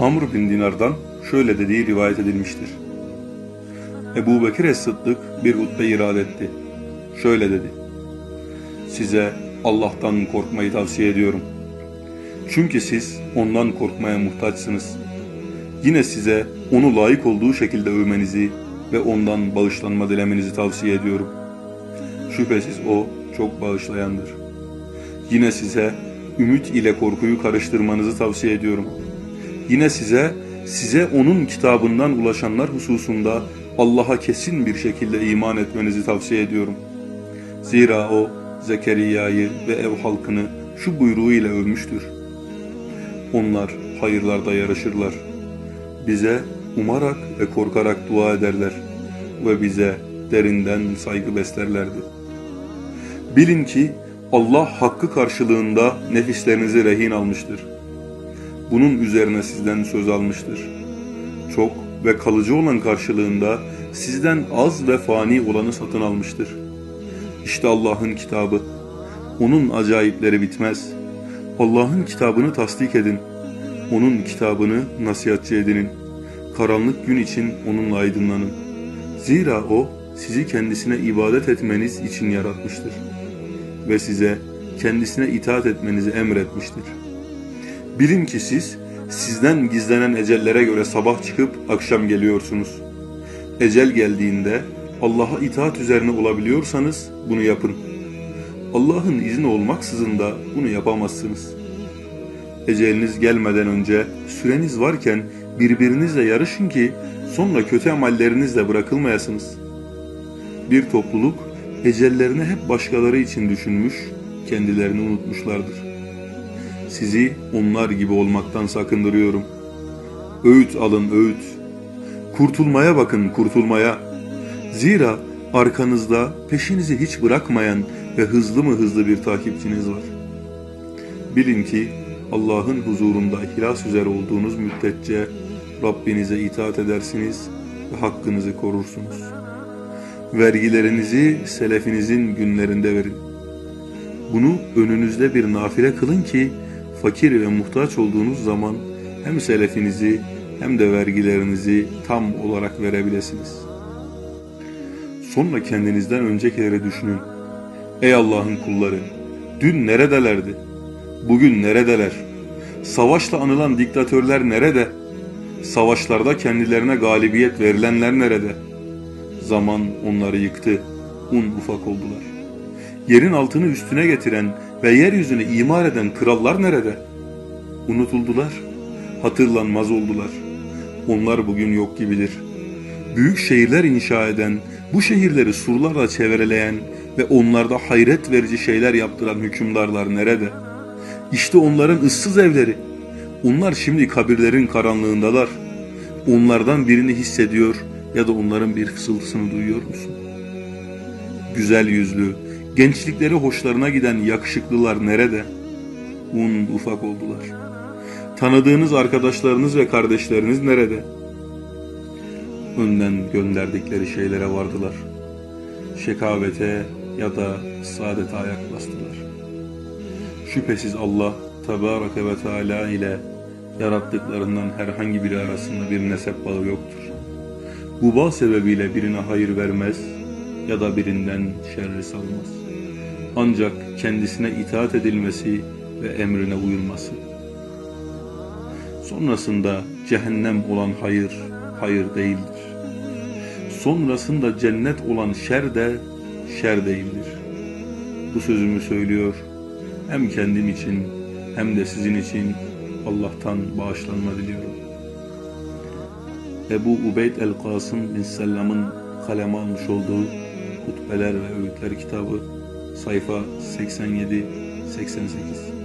Amr bin Dinar'dan şöyle dediği rivayet edilmiştir. Ebu Bekir Es-Sıddık bir hutbe irad etti. Şöyle dedi. Size Allah'tan korkmayı tavsiye ediyorum. Çünkü siz ondan korkmaya muhtaçsınız. Yine size onu layık olduğu şekilde övmenizi ve ondan bağışlanma dilemenizi tavsiye ediyorum. Şüphesiz o çok bağışlayandır. Yine size ümit ile korkuyu karıştırmanızı tavsiye ediyorum. Yine size size onun kitabından ulaşanlar hususunda Allah'a kesin bir şekilde iman etmenizi tavsiye ediyorum. Zira o Zekeriya'yı ve ev halkını şu buyruğu ile övmüştür. Onlar hayırlarda yarışırlar. Bize umarak ve korkarak dua ederler ve bize derinden saygı beslerlerdi. Bilin ki Allah hakkı karşılığında nefislerinizi rehin almıştır. Bunun üzerine sizden söz almıştır. Çok ve kalıcı olan karşılığında sizden az ve fani olanı satın almıştır. İşte Allah'ın kitabı. Onun acayipleri bitmez. Allah'ın kitabını tasdik edin. Onun kitabını nasihatçı edinin. Karanlık gün için onunla aydınlanın. Zira o sizi kendisine ibadet etmeniz için yaratmıştır. Ve size kendisine itaat etmenizi emretmiştir. Bilin ki siz sizden gizlenen ecellere göre sabah çıkıp akşam geliyorsunuz. Ecel geldiğinde Allah'a itaat üzerine olabiliyorsanız bunu yapın. Allah'ın izni olmaksızın da bunu yapamazsınız. Eceliniz gelmeden önce süreniz varken birbirinizle yarışın ki sonra kötü emallerinizle bırakılmayasınız. Bir topluluk ecellerini hep başkaları için düşünmüş, kendilerini unutmuşlardır. Sizi onlar gibi olmaktan sakındırıyorum. Öğüt alın öğüt. Kurtulmaya bakın kurtulmaya. Zira arkanızda peşinizi hiç bırakmayan ve hızlı mı hızlı bir takipçiniz var. Bilin ki Allah'ın huzurunda ihlas üzere olduğunuz müddetçe Rabbinize itaat edersiniz ve hakkınızı korursunuz. Vergilerinizi selefinizin günlerinde verin. Bunu önünüzde bir nafile kılın ki fakir ve muhtaç olduğunuz zaman hem selefinizi hem de vergilerinizi tam olarak verebilesiniz. Sonra kendinizden öncekileri düşünün. Ey Allah'ın kulları! Dün neredelerdi? Bugün neredeler? Savaşla anılan diktatörler nerede? Savaşlarda kendilerine galibiyet verilenler nerede? Zaman onları yıktı, un ufak oldular. Yerin altını üstüne getiren ve yeryüzünü imar eden krallar nerede? Unutuldular, hatırlanmaz oldular. Onlar bugün yok gibidir. Büyük şehirler inşa eden, bu şehirleri surlarla çevreleyen ve onlarda hayret verici şeyler yaptıran hükümdarlar nerede? İşte onların ıssız evleri. Onlar şimdi kabirlerin karanlığındalar. Onlardan birini hissediyor ya da onların bir fısıltısını duyuyor musun? Güzel yüzlü, gençlikleri hoşlarına giden yakışıklılar nerede? Un ufak oldular. Tanıdığınız arkadaşlarınız ve kardeşleriniz nerede? Önden gönderdikleri şeylere vardılar. Şekavete ya da saadete ayak bastılar. Şüphesiz Allah Tebareke ve Teala ile yarattıklarından herhangi biri arasında bir nesep bağı yoktur. Bu bağ sebebiyle birine hayır vermez ya da birinden şerri salmaz. Ancak kendisine itaat edilmesi ve emrine uyulması. Sonrasında cehennem olan hayır, hayır değildir. Sonrasında cennet olan şer de şer değildir. Bu sözümü söylüyor hem kendim için hem de sizin için Allah'tan bağışlanma diliyorum. Ebu Ubeyd el-Kasım bin Sellam'ın kaleme almış olduğu Hutbeler ve Öğütler kitabı sayfa 87-88